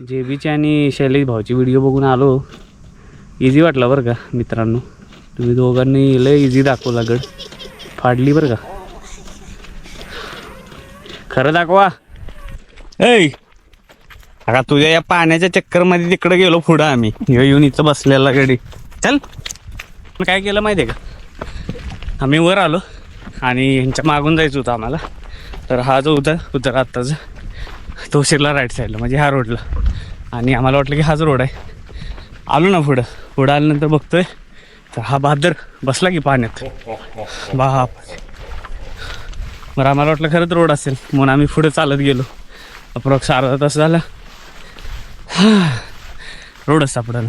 जेबीची आणि शैलेश भाऊची व्हिडिओ बघून आलो. इझी वाटला बरं का मित्रांनो. तुम्ही दोघांनी लय इझी दाखवला गड. फाडली बरं का. खरं दाखवा. ऐ आता तुझ्या या पाण्याच्या चक्करमध्ये तिकडे गेलो पुढं आम्ही. येऊन इथं बसलेला गडी. चल. काय केलं माहिती आहे का? आम्ही वर आलो आणि यांच्या मागून जायचं होतं आम्हाला. तर हा जो उतर उतर आत्ताचा. तो शिरला राईट साईडला म्हणजे ह्या रोडला आणि आम्हाला वाटलं की हाच रोड आहे. आलो ना पुढं. पुढं आल्यानंतर बघतोय. तर हा बहादर बसला की पाण्यात. बाप. बरं आम्हाला वाटलं खरंच रोड असेल. म्हणून आम्ही पुढे चालत गेलो. अप्रॉक्स अर्धा तास झाला. रोडच सापडायला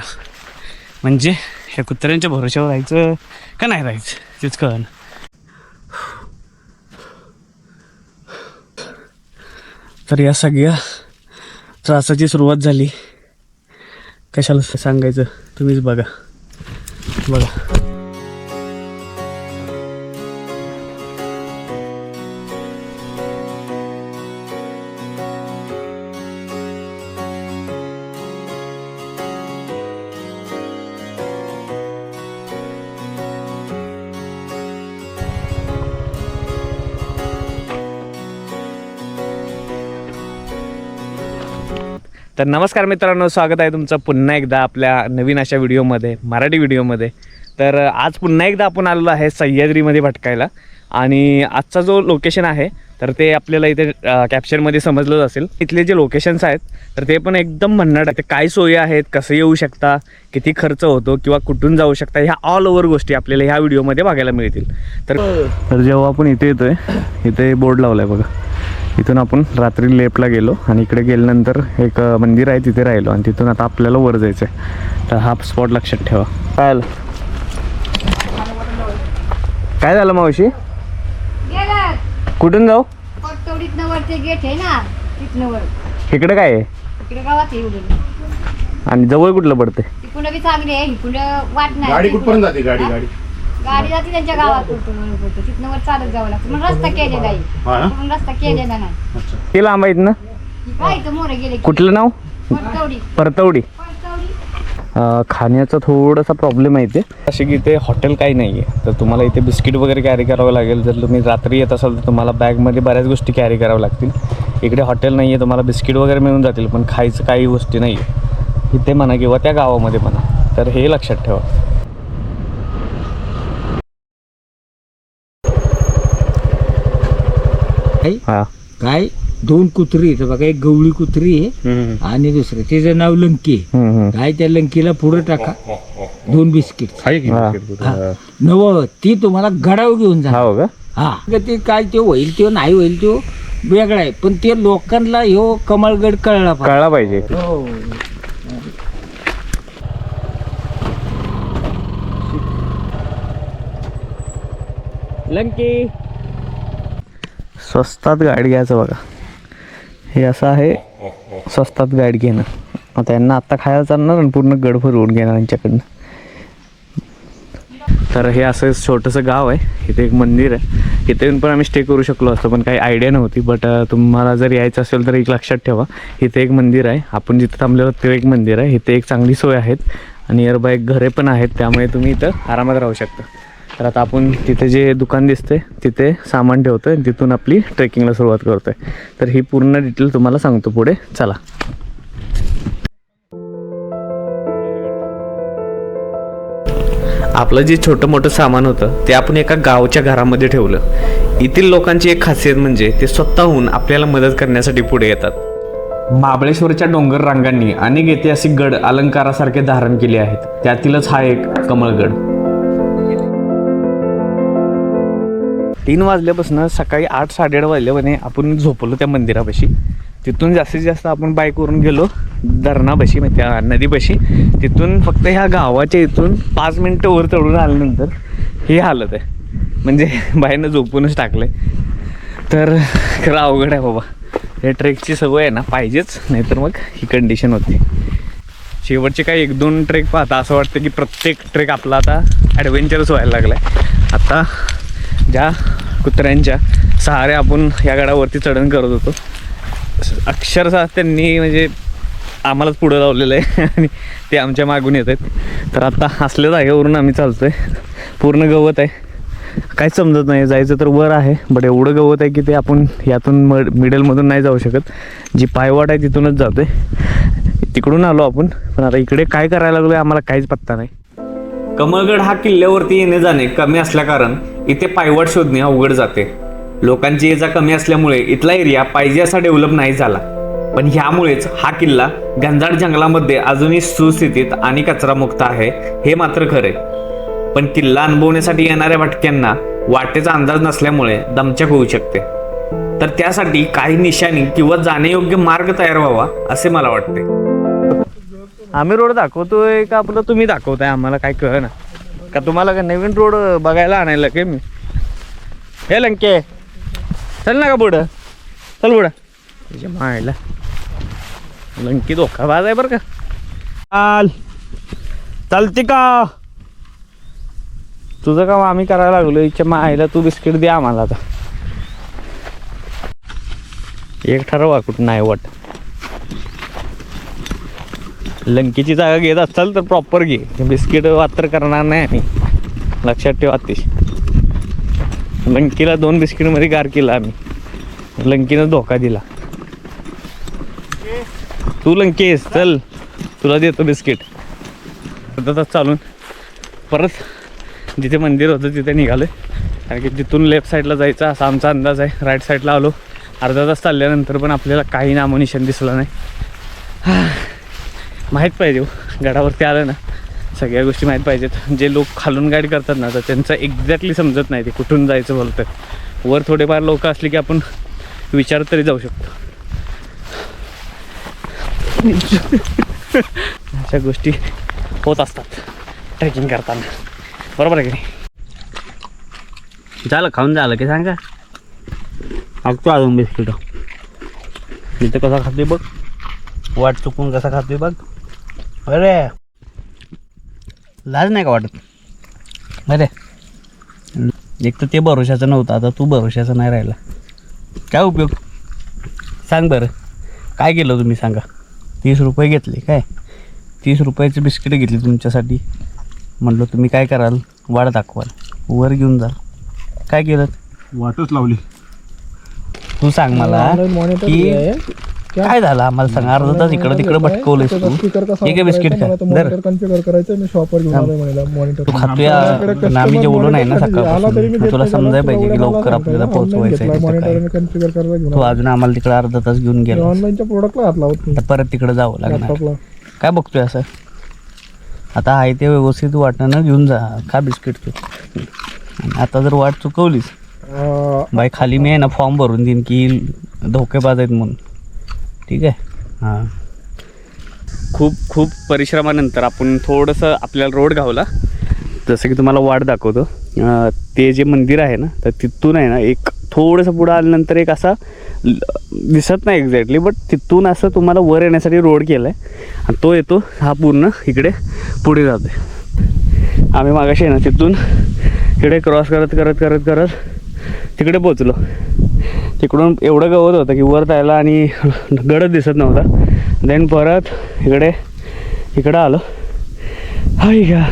म्हणजे ह्या कुत्र्यांच्या भरोश्यावर राहायचं का नाही राहायचं? तेच कळलं. तर या सगळ्या त्रासाची सुरुवात झाली. कशाला सांगायचं? तुम्हीच बघा. बघा. तर नमस्कार मित्रांनो स्वागत आहे तुमचं पुन्हा एकदा आपल्या नवीन अशा व्हिडिओमध्ये मराठी व्हिडिओमध्ये. तर आज पुन्हा एकदा आपण आलेलो आहे सह्याद्रीमध्ये भटकायला आणि आजचा जो लोकेशन आहे तर ते आपल्याला इथे कॅप्शनमध्ये समजलंच असेल. इथले जे लोकेशन्स आहेत तर ते पण एकदम भन्नाट आहे ते काय सोयी आहेत कसं येऊ शकता किती खर्च होतो किंवा कुठून जाऊ शकता ह्या ऑल ओव्हर गोष्टी आपल्याला ह्या व्हिडिओमध्ये बघायला मिळतील. तर तर जेव्हा आपण इथे येतोय इथे बोर्ड लावला आहे बघा. इथून आपण रात्री लेपला गेलो आणि इकडे गेल्यानंतर एक मंदिर आहे तिथे राहिलो. आणि तिथून आता आपल्याला वर जायचं आहे तर हा स्पॉट लक्षात ठेवा. काय आलं काय झालं मावशी? गेलं कुठून जाऊ? पटवडीतनं वरचे गेट आहे ना तिथनं वर. इकडे काय आहे? आणि जवळ कुठलं नाही. गाडी कुठपर्यंत जाते? गाडी? गाडी. गाडी जाते त्यांच्या गावात कुठं वर कुठं. तिथनं वर चालत जावं लागतं. म्हणून रस्ता केलेला आहे. हा ना म्हणून रस्ता केलेला नाही. अच्छा. ते लांब आहेत ना? काय इथं मोरे गेले कुठलं नाव? परतवडी. अ, खाण्याचा थोडासा प्रॉब्लेम आहे इथे. असे की इथे हॉटेल काही नाही आहे तर तुम्हाला इथे बिस्किट वगैरे कॅरी करावं लागेल. जर तुम्ही रात्री येत असाल तर तुम्हाला बॅगमध्ये बऱ्याच गोष्टी कॅरी कराव्या लागतील. इकडे हॉटेल नाही आहे तुम्हाला बिस्किट वगैरे मिळून जातील. पण खायचं काही गोष्टी नाही आहे इथे म्हणा किंवा त्या गावामध्ये म्हणा. तर हे लक्षात ठेवा. काय? हां. काय? दोन कुत्री आहेत. बघा एक गवळी कुत्री आहे आणि दुसरं तिचं नाव लंकी आहे. काय त्या लंकीला पुढे टाका. दोन बिस्किट. आहे की हा. बिस्किट कुठं? हा. नव ती तुम्हाला गडाव घेऊन जा. हो का? हा. ते काय ते होईल ते नाही होईल तो वेगळा आहे. पण ते लोकांना ह्यो कमळगड कळला पाहिजे. कळला पाहिजे. हो. लंकी. स्वस्तात गाडी घ्यायचं बघा. हे असं आहे स्वस्तात गाडी घेणं. आता यांना आत्ता खायला चालणार आणि पूर्ण गड भरवून घेणार यांच्याकडनं. तर हे असं छोटंसं गाव आहे. इथे एक मंदिर आहे. इथे येऊन पण आम्ही स्टे करू शकलो असतो पण काही आयडिया नव्हती. बट तुम्हाला जर यायचं असेल तर एक लक्षात ठेवा. इथे एक मंदिर आहे. आपण जिथं थांबलेलो ते एक मंदिर आहे. इथे एक चांगली सोय आहेत. आणि नियरबाय घरे पण आहेत. त्यामुळे तुम्ही इथं आरामात राहू शकता. तर आता आपण तिथे जे दुकान दिसते तिथे सामान ठेवतोय. आहे तिथून आपली ट्रेकिंगला सुरुवात करतोय. तर ही पूर्ण डिटेल तुम्हाला सांगतो पुढे. चला. आपलं जे छोटं मोठं सामान होतं ते आपण एका गावच्या घरामध्ये ठेवलं. येथील लोकांची एक खासियत म्हणजे ते स्वतःहून आपल्याला मदत करण्यासाठी पुढे येतात. महाबळेश्वरच्या डोंगर रांगांनी अनेक ऐतिहासिक गड अलंकारासारखे धारण केले आहेत. त्यातीलच हा एक कमळगड. तीन वाजल्यापासून सकाळी आठ साडेआठ वाजल्यापासून आपण झोपलो त्या मंदिरापाशी. तिथून जास्तीत जास्त आपण बाईकवरून गेलो धरणापाशी म्हणजे त्या नदीपाशी तिथून फक्त ह्या गावाच्या इथून पाच मिनटं वर चढून आल्यानंतर ही हालत आहे. म्हणजे बाईनं झोपूनच टाकलंय. तर खरं अवघड आहे बाबा. हे ट्रेकची सवय आहे ना पाहिजेच. नाहीतर मग ही कंडिशन होती. शेवटचे काही एक दोन ट्रेक पाहता असं वाटतं की प्रत्येक ट्रेक आपला आता ॲडव्हेंचरच व्हायला लागला आहे आता ज्या कुत्र्यांच्या सहारे आपण या गडावरती चढण करत होतो. अक्षरशः त्यांनी म्हणजे आम्हालाच पुढं लावलेलं आहे आणि ते आमच्या मागून येत आहेत. तर आता असल्या जागेवरून आम्ही चालतो आहे पूर्ण गवत आहे. काहीच समजत नाही. जायचं तर वर आहे बट एवढं गवत आहे की ते आपण यातून म मिडलमधून नाही जाऊ शकत. जी पायवाट आहे तिथूनच जातोय. तिकडून आलो आपण पण आता इकडे काय करायला लागलो आम्हाला काहीच पत्ता नाही. कमळगड हा किल्ल्यावरती येणे जाणे कमी असल्याकारण इथे पायवाट शोधणे अवघड जाते. लोकांची ये जा कमी असल्यामुळे इथला एरिया पाहिजे असा डेव्हलप नाही झाला. पण ह्यामुळेच हा किल्ला घनदाट जंगलामध्ये अजूनही सुस्थितीत आणि कचरामुक्त आहे हे मात्र खरे पण किल्ला अनुभवण्यासाठी येणाऱ्या भटक्यांना वाटेचा अंदाज नसल्यामुळे दमचक होऊ शकते. तर त्यासाठी काही निशाणी किंवा जाण्यायोग्य मार्ग तयार व्हावा असे मला वाटते. आम्ही रोड दाखवतोय का आपलं तुम्ही दाखवताय? आम्हाला काय कळ ना का तुम्हाला का नवीन रोड बघायला आणायला काय मी? हे लंके. चल ना का पुढं? चल पुढं. तुझ्या मायला. लंकी धोकाबाज आहे बरं का. चाल. चालते का? तुझं काम आम्ही करायला लागलो. इच्छा मायला तू बिस्किट दे आम्हाला आता. एक ठरवा कुठं नाही वाट लंकेची जागा घेत असाल तर प्रॉपर घे. बिस्किट वात्र करणार नाही आम्ही. लक्षात ठेवा अतिश लंकीला दोन बिस्किटमध्ये गार केला आम्ही. लंकीनं धोका दिला. तू लंकेस चल. तुला देतो बिस्किट. अर्धा तास चालून. परत जिथे मंदिर होतं तिथे निघालं कारण की तिथून लेफ्ट साईडला जायचं असा आमचा अंदाज आहे. राईट साईडला आलो. अर्धा तास चालल्यानंतर पण आपल्याला काही नामोनिशन दिसलं नाही. माहीत पाहिजे हो. गडावरती आलं ना सगळ्या गोष्टी माहीत पाहिजेत. जे लोक खालून गाईड करतात ना तर त्यांचं एक्झॅक्टली समजत नाही ते कुठून जायचं बोलतात वर थोडेफार लोक असले की आपण विचार तरी जाऊ शकतो. अशा गोष्टी होत असतात ट्रेकिंग करताना. बरोबर आहे की नाही? झालं खाऊन झालं की सांगा. अगतो अजून बिस्किट. इथं कसा खाते बघ. वाट चुकून कसा खाते बघ. अरे लाज नाही का वाटत? अरे एक तर ते भरोशाचं नव्हतं आता तू भरोशाचं नाही राहिला. काय उपयोग? सांग बरं. काय केलं तुम्ही सांगा. तीस रुपये घेतले काय? तीस रुपयाचे बिस्किट घेतली तुमच्यासाठी. म्हटलं तुम्ही काय कराल? वाढ दाखवाल. वर घेऊन जाल काय केलं? वाटच लावली. तू सांग मला की काय? झालं? आम्हाला सांग. अर्धा तास इकडं तिकडं भटकवलंयस तू एक बिस्किट खा धर. कॉन्फिगर करायचं मी शॉपवर घेऊन आलोय म्हणाला मॉनिटर तू खातोय आम्ही जेवलो नाही ना सकाळपासून. तुला समजायला पाहिजे की लवकर आपल्याला पोहोचवायचं तू अजून आम्हाला तिकडं अर्धा तास घेऊन गेला. ऑनलाईनच्या प्रोडक्टला हात लावत परत तिकडं जावं लागणार. काय बघतोय असं? आता आहे ते व्यवस्थित वाटणं घेऊन जा. खा बिस्किट तू. आता जर वाट चुकवलीस बाई खाली मी आहे ना फॉर्म भरून देईन की धोकेबाज आहेत म्हणून. ठीक आहे. हां. खूप खूप परिश्रमानंतर आपण थोडंसं आपल्याला रोड गावला. जसं की तुम्हाला वाट दाखवतो. ते जे मंदिर आहे ना तर तिथून आहे ना एक थोडंसं पुढं आल्यानंतर एक असा दिसत नाही एक्झॅक्टली बट तिथून असं तुम्हाला वर येण्यासाठी रोड केला आहे आणि तो येतो हा पूर्ण इकडे पुढे जातो आम्ही मागाशी आहे ना तिथून इकडे क्रॉस करत करत करत करत तिकडे पोचलो तिकडून एवढं गवत होतं की वर जायला आणि गडच दिसत नव्हता. देन परत इकडे इकडं आलो. हाय का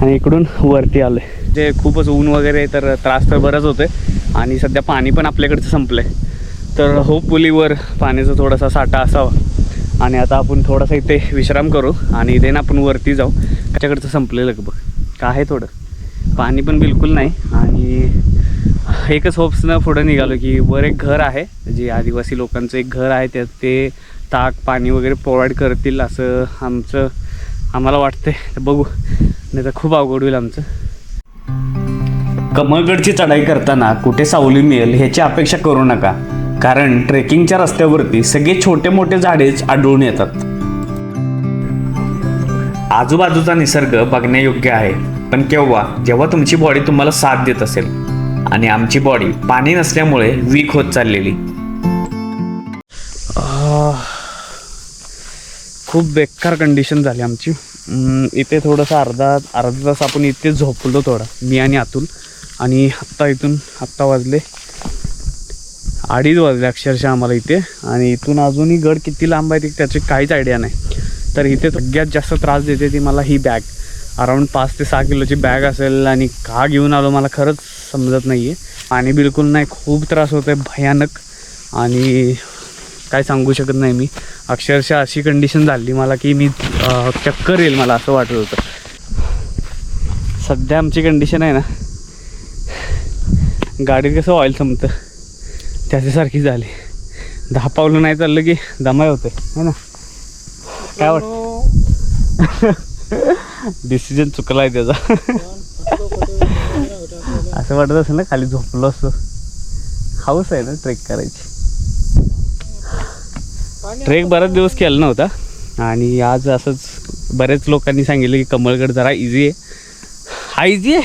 आणि इकडून वरती आलो जे खूपच ऊन वगैरे तर त्रास तर बरंच होते आणि सध्या पाणी पण आपल्याकडचं संपलं आहे तर होपफुली वर पाण्याचा थोडासा साठा असावा. आणि आता आपण थोडासा इथे विश्राम करू आणि देन आपण वरती जाऊ. त्याच्याकडचं संपलेलं बघ. का आहे थोडं? पाणी पण बिलकुल नाही आणि एकच होप्सनं पुढं निघालो की वर एक घर आहे. जे आदिवासी लोकांचं एक घर आहे त्यात ते ताक पाणी वगैरे प्रोव्हाइड करतील असं आमचं आम्हाला वाटतंय. तर बघू. नाही तर खूप अवघड होईल आमचं. कमळगडची चढाई करताना कुठे सावली मिळेल ह्याची अपेक्षा करू नका. कारण ट्रेकिंगच्या रस्त्यावरती सगळे छोटे मोठे झाडेच आढळून येतात. आजूबाजूचा निसर्ग बघण्यायोग्य आहे. पण केव्हा? जेव्हा तुमची बॉडी तुम्हाला साथ देत असेल. आणि आमची बॉडी पाणी नसल्यामुळे वीक होत चाललेली. खूप बेकार कंडिशन झाली आमची. इथे थोडंसं अर्धा अर्धा तास आपण इथे झोपलो थोडा मी आणि अतुल. आणि आत्ता इथून आत्ता वाजले अडीच वाजले अक्षरशः आम्हाला इथे. आणि इथून अजूनही गड किती लांब आहे ते त्याची काहीच आयडिया नाही. तर इथे सगळ्यात जास्त त्रास देते ती मला ही बॅग अराऊंड पाच ते सहा किलोची बॅग असेल आणि का घेऊन आलो मला खरंच. समजत नाही आहे पाणी बिलकुल नाही खूप त्रास होतो आहे भयानक. आणि काय सांगू शकत नाही मी. अक्षरशः अशी कंडिशन झाली मला की मी चक्कर येईल मला असं वाटत होतं. सध्या आमची कंडिशन आहे ना गाडीत कसं ऑइल संपतं. त्याच्यासारखी झाली. दहा पावलं नाही चाललं की दमाय होते है ना? काय वाटतं डिसिजन चुकला आहे त्याचा. असं वाटत असेल ना खाली झोपलो असतो हाऊस आहे ना ट्रेक करायची. ट्रेक बराच दिवस केला नव्हता. आणि आज असंच बरेच लोकांनी सांगितलं की कमळगड जरा इझी आहे. हा इझी आहे?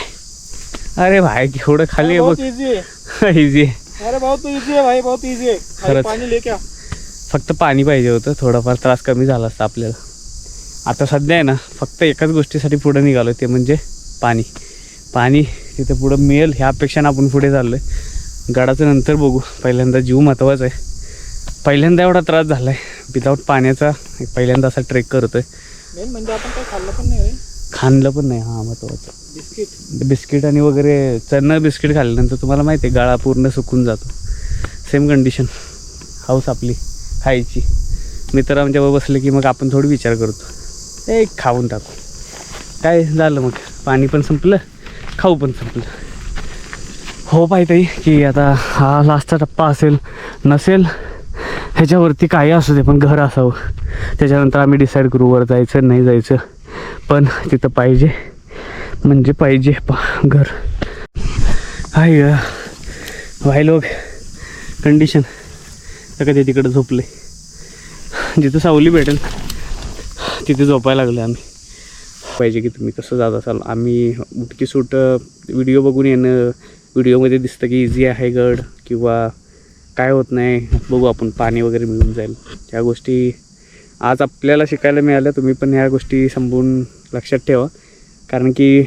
अरे भाई केवढं खाली आहे बघ. इजी है इझी आहे. अरे बहुत इजी है भाई बहुत इजी है खाली खरंच. पानी लेके आ. फक्त पाणी पाहिजे होतं. थोडाफार त्रास कमी झाला असता आपल्याला. आता सध्या आहे ना फक्त एकाच गोष्टीसाठी पुढे निघालो ते म्हणजे पाणी. पाणी तिथे पुढं मिळेल ह्या अपेक्षानं आपण पुढे चाललो आहे गडाचं नंतर बघू. पहिल्यांदा जीव महत्त्वाचा आहे. पहिल्यांदा एवढा त्रास झाला आहे विदाऊट पाण्याचा पहिल्यांदा असा ट्रेक करतो आहे मेन म्हणजे आपण काय खाल्लं पण नाही खाणलं पण नाही. हा महत्त्वाचं बिस्किट बिस्किट आणि वगैरे चन्न बिस्किट खाल्ल्यानंतर तुम्हाला माहिती आहे गळा पूर्ण सुकून जातो. सेम कंडिशन हाऊस आपली. खायची. मित्र आमच्याबरोबर बसले की मग आपण थोडी विचार करतो. ए खाऊन टाकू. काय झालं मग? पाणी पण संपलं? खाऊ पण संपलं. हो पाहिजे की आता हा लास्टचा टप्पा असेल नसेल ह्याच्यावरती काही असू दे पण घर असावं. त्याच्यानंतर आम्ही डिसाईड करू वर जायचं नाही जायचं. पण तिथं पाहिजे म्हणजे पाहिजे पा घर. हाय ग. भाई लोक कंडिशन तर कधी तिकडं झोपले. जिथं सावली भेटेल तिथे झोपायला लागले आम्ही. पाहिजे की तुम्ही कसं जात असाल. आम्ही उठकी सूट व्हिडिओ बघून येणं व्हिडिओमध्ये दिसतं की इझी आहे गड किंवा काय होत नाही बघू आपण पाणी वगैरे मिळून जाईल. ह्या गोष्टी आज आपल्याला शिकायला मिळाल्या. तुम्ही पण ह्या गोष्टी संपवून लक्षात ठेवा. कारण की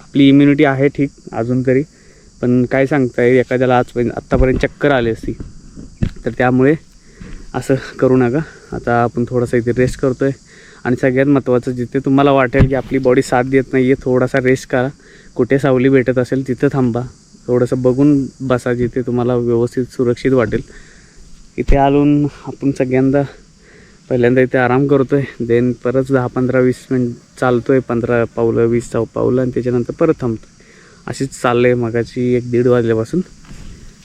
आपली इम्युनिटी आहे ठीक अजून तरी. पण काय सांगताय एखाद्याला आजपर्यंत आत्तापर्यंत चक्कर आली असती तर त्यामुळे असं करू नका. आता आपण थोडासा इथे रेस्ट करतो आहे आणि सगळ्यात महत्त्वाचं जिथे तुम्हाला वाटेल की आपली बॉडी साथ देत नाही आहे थोडासा रेस्ट करा. कुठे सावली भेटत असेल तिथं थांबा. थोडंसं बघून बसा जिथे तुम्हाला व्यवस्थित सुरक्षित वाटेल. इथे आलून आपण सगळ्यांदा पहिल्यांदा इथे आराम करतो आहे देन परत दहा पंधरा वीस मिनिट चालतो आहे पंधरा पावलं वीस चौ पावलं आणि त्याच्यानंतर परत थांबतो अशीच चाललं आहे मगाची एक दीड वाजल्यापासून.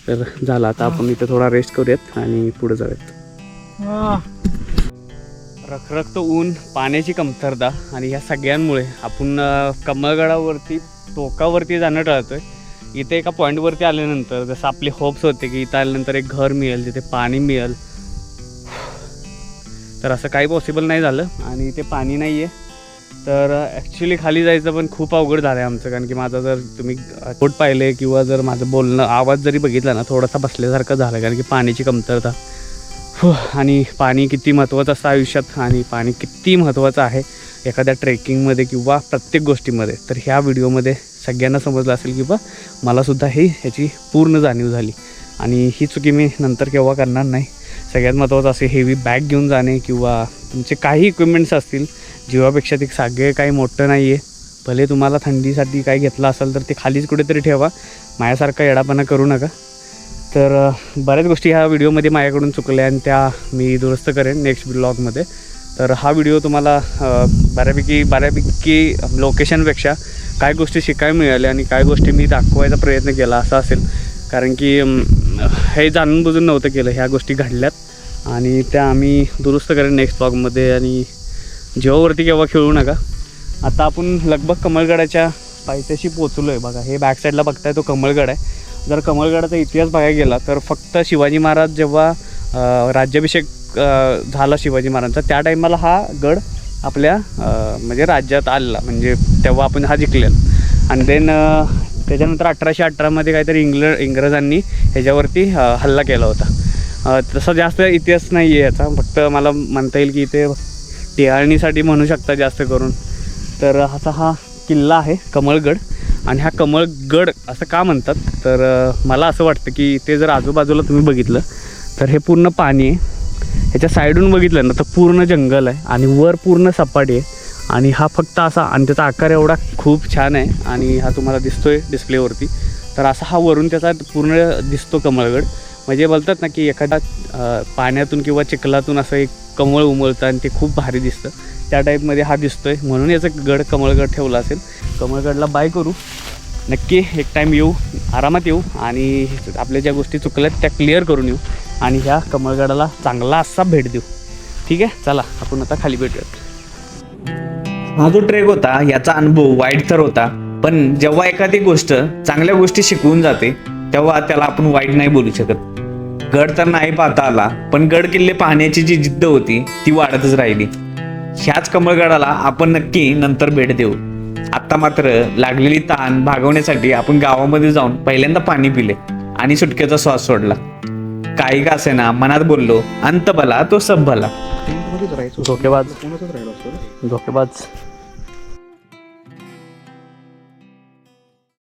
तर झालं आता आपण इथे थोडा रेस्ट करूयात आणि पुढे जाऊयात. रखरखत ऊन पाण्याची कमतरता आणि ह्या सगळ्यांमुळे आपण कमळगडावरती टोकावरती जाणं टाळतोय. इथे एका पॉईंटवरती आल्यानंतर जसं आपले होप्स होते की इथं आल्यानंतर एक घर मिळेल तिथे पाणी मिळेल. तर असं काही पॉसिबल नाही झालं आणि इथे पाणी नाही आहे तर ॲक्च्युली खाली जायचं पण खूप अवघड झालं आहे आमचं कारण की माझा जर तुम्ही कोट पाहिले किंवा जर माझं बोलणं आवाज जरी बघितला ना थोडासा बसल्यासारखं झालं कारण की पाण्याची कमतरता. आणि पाणी किती महत्त्वाचं असतं आयुष्यात आणि पाणी किती महत्त्वाचं आहे एखाद्या ट्रेकिंगमध्ये किंवा प्रत्येक गोष्टीमध्ये. तर ह्या व्हिडिओमध्ये सगळ्यांना समजलं असेल की बा मलासुद्धा ही ह्याची पूर्ण जाणीव झाली. आणि ही चुकी मी नंतर केव्हा करणार नाही. सगळ्यात महत्त्वाचं असे हेवी बॅग घेऊन जाणे किंवा तुमचे काही इक्विपमेंट्स असतील जीवापेक्षा ते सगळे काही मोठं नाही आहे भले तुम्हाला थंडीसाठी काही घेतलं असेल तर ते खालीच कुठेतरी ठेवा. माझ्यासारखा येडापणा करू नका. तर बऱ्याच गोष्टी ह्या व्हिडिओमध्ये माझ्याकडून चुकल्या आणि त्या मी दुरुस्त करेन नेक्स्ट ब्लॉगमध्ये तर हा व्हिडिओ तुम्हाला बऱ्यापैकी बऱ्यापैकी लोकेशनपेक्षा काय गोष्टी शिकायला मिळाल्या आणि काय गोष्टी मी दाखवायचा प्रयत्न केला असा असेल. कारण की हे जाणून बुजून नव्हतं केलं ह्या गोष्टी घडल्यात. आणि त्या आम्ही दुरुस्त करेन नेक्स्ट ब्लॉगमध्ये आणि जेव्हावरती केव्हा खेळू नका. आता आपण लगभग कमळगडाच्या पायथ्याशी पोचलो आहे बघा. हे बॅक साईडला बघताय तो कमळगड आहे. जर कमळगडाचा इतिहास बघायला गेला तर फक्त शिवाजी महाराज जेव्हा राज्याभिषेक झाला शिवाजी महाराजांचा त्या टायमाला हा गड आपल्या म्हणजे राज्यात आलेला म्हणजे तेव्हा आपण हा जिंकलेला. आणि देन त्याच्यानंतर अठराशे अठरामध्ये काहीतरी इंग्ल इंग्रजांनी ह्याच्यावरती हल्ला केला होता. तसा जास्त इतिहास नाही आहे याचा. फक्त मला म्हणता येईल की इथे टिहाळणीसाठी म्हणू शकता जास्त करून. तर असा हा किल्ला आहे कमळगड आणि हा कमळगड असं का म्हणतात? तर मला असं वाटतं की ते जर आजूबाजूला तुम्ही बघितलं तर हे पूर्ण पाणी आहे. ह्याच्या साईडून बघितलं ना तर पूर्ण जंगल आहे आणि वर पूर्ण सपाटी आहे. आणि हा फक्त असा आणि त्याचा आकार एवढा खूप छान आहे आणि हा तुम्हाला दिसतोय डिस्प्लेवरती तर असा हा वरून त्याचा पूर्ण दिसतो कमळगड. म्हणजे बोलतात ना की एखाद्या पाण्यातून किंवा चिखलातून असं एक कमळ उमळतं आणि ते खूप भारी दिसतं. त्या टाईपमध्ये हा दिसतोय. म्हणून याचं गड कमळगड ठेवला असेल. कमळगडला बाय करू. नक्की एक टाईम येऊ. आरामात येऊ. आणि आपल्या ज्या गोष्टी चुकल्यात त्या क्लिअर करून येऊ. आणि ह्या कमळगडाला चांगला असा भेट देऊ. ठीक आहे? चला आपण आता खाली भेटूयात. हा जो ट्रेक होता याचा अनुभव वाईट तर होता पण जेव्हा एखादी गोष्ट चांगल्या गोष्टी शिकवून जाते तेव्हा त्याला आपण वाईट नाही बोलू शकत. गड तर नाही पाहता आला पण गड किल्ले पाहण्याची जी जिद्द होती ती वाढतच राहिली. ह्याच कमळगडाला आपण नक्की नंतर भेट देऊ. आता मात्र लागलेली ताण भागवण्यासाठी आपण गावामध्ये जाऊन पहिल्यांदा पाणी पिले आणि सुटकेचा श्वास सोडला. काही का असेना मनात बोललो अंत भला तो सब भला. धोकेबाज. धोकेबाज.